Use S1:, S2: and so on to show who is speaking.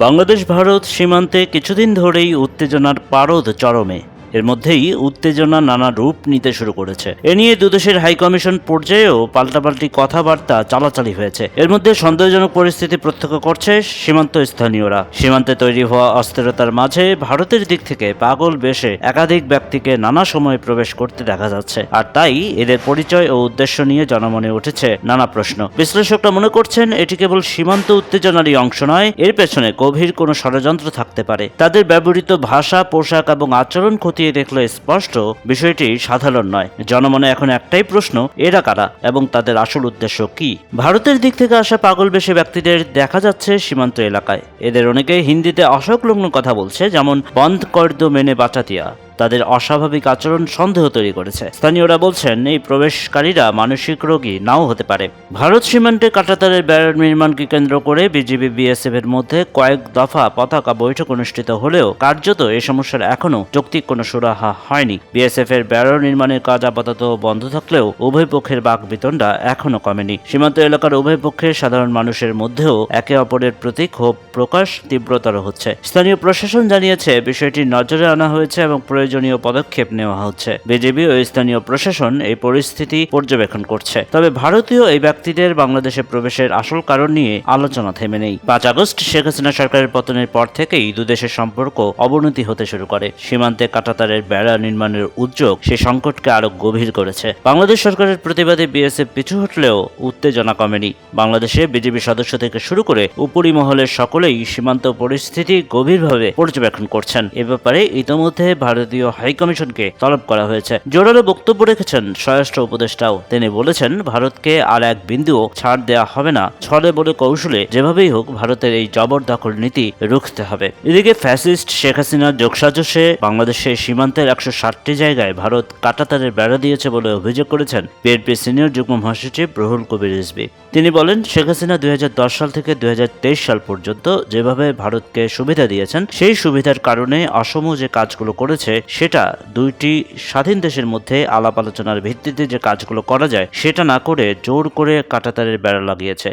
S1: বাংলাদেশ ভারত সীমান্তে কিছুদিন ধরেই উত্তেজনার পারদ চরমে। এর মধ্যেই উত্তেজনা নানা রূপ নিতে শুরু করেছে। এ নিয়ে দুদেশের হাইকমিশন পর্যায়েও পাল্টাপাল্টি কথাবার্তা চালাচালি হয়েছে। এর মধ্যে সন্দেহজনক পরিস্থিতি প্রত্যক্ষ করছে সীমান্ত স্থানীয়রা। সীমান্তে তৈরি হওয়া অস্থিরতার মাঝে ভারতের দিক থেকে পাগল বেশে একাধিক ব্যক্তিকে নানা সময়ে প্রবেশ করতে দেখা যাচ্ছে। আর তাই এদের পরিচয় ও উদ্দেশ্য নিয়ে জনমনে উঠেছে নানা প্রশ্ন। বিশ্লেষকরা মনে করছেন এটি কেবল সীমান্ত উত্তেজনারই অংশ নয়, এর পেছনে গভীর কোনো ষড়যন্ত্র থাকতে পারে। তাদের ব্যবহৃত ভাষা, পোশাক এবং আচরণ খতিয়ে দেখলে স্পষ্ট, বিষয়টি সাধারণ নয়। জনমনে এখন একটাই প্রশ্ন, এরা কারা এবং তাদের আসল উদ্দেশ্য কি? ভারতের দিক থেকে আসা পাগল বেশি ব্যক্তিদের দেখা যাচ্ছে সীমান্ত এলাকায়। এদের অনেকে হিন্দিতে অসংলগ্ন কথা বলছে, যেমন, বন্ধ কর্দ মেনে বাঁচাতিয়া তাদের অস্বাভাবিক আচরণ সন্দেহ তৈরি করেছে। স্থানীয়রা বলছেন, এই প্রবেশকারীরা মানসিক রোগী নাও হতে পারে। ভারত সীমান্তে কাটাতারের ব্যারার নির্মাণকে কেন্দ্র করে বিজিবি বিএসএফ এর মধ্যে কয়েক দফা পতাকা বৈঠক অনুষ্ঠিত হলেও কার্যত এই সমস্যার এখনও যৌক্তিক কোনো সুরাহা হয়নি। বিএসএফ এর ব্যারার নির্মাণের কাজ আপাতত বন্ধ থাকলেও উভয় পক্ষের বাক বিতণ্ডা এখনও কমেনি। সীমান্ত এলাকার উভয় পক্ষের সাধারণ মানুষের মধ্যেও একে অপরের প্রতি ক্ষোভ প্রকাশ তীব্রতর হচ্ছে। স্থানীয় প্রশাসন জানিয়েছে বিষয়টি নজরে আনা হয়েছে এবং প্রয়োজনীয় পদক্ষেপ নেওয়া হচ্ছে। বিজেপি ও স্থানীয় প্রশাসন এই পরিস্থিতি পর্যবেক্ষণ করছে। তবে ভারতীয় এই ব্যক্তিদের বাংলাদেশে প্রবেশের আসল কারণ নিয়ে আলোচনা থেমে নেই। পাঁচ আগস্ট শেখ হাসিনা সরকারের পতনের পর থেকেই দুদেশের সম্পর্ক অবনতি হতে শুরু করে। সীমান্তে কাটাতারের বেড়া নির্মাণের উদ্যোগ সেই সংকটকে আরও গভীর করেছে। বাংলাদেশ সরকারের প্রতিবাদে বিএসএফ পিছু হটলেও উত্তেজনা কমেনি। বাংলাদেশে বিজেপি সদস্য থেকে শুরু করে উপরি মহলের সকলেই সীমান্ত পরিস্থিতি গভীরভাবে পর্যবেক্ষণ করছেন। এ ব্যাপারে ইতোমধ্যে ভারতীয় হাইকমিশনকে তলব করা হয়েছে। জোরালো বক্তব্য রেখেছেন স্বরাষ্ট্র উপদেষ্টাও। তিনি বলেছেন, ভারতকে আর এক বিন্দুও ছাড় দেওয়া হবে না। ছলে বলে কৌশলে যেভাবেই হোক ভারতের এই জবরদখল নীতি রুখতে হবে। এদিকে ফ্যাসিস্ট শেখ হাসিনার যোগসাজশে বাংলাদেশের সীমান্তের একশো ষাটটি জায়গায় ভারত কাটাতারের বেড়া দিয়েছে বলে অভিযোগ করেছেন বিএনপি সিনিয়র যুগ্ম মহাসচিব রুহুল কবির রিজভি। তিনি বলেন, শেখ হাসিনা দুই হাজার দশ সাল থেকে দুই হাজার তেইশ সাল পর্যন্ত যেভাবে ভারতকে সুবিধা দিয়েছেন, সেই সুবিধার কারণে অসম যে কাজগুলো করেছে সেটা দুইটি স্বাধীন দেশের মধ্যে আলাপ আলোচনার ভিত্তিতে যে কাজগুলো করা যায়, সেটা না করে জোর করে কাঁটাতারের বেড়া লাগিয়েছে।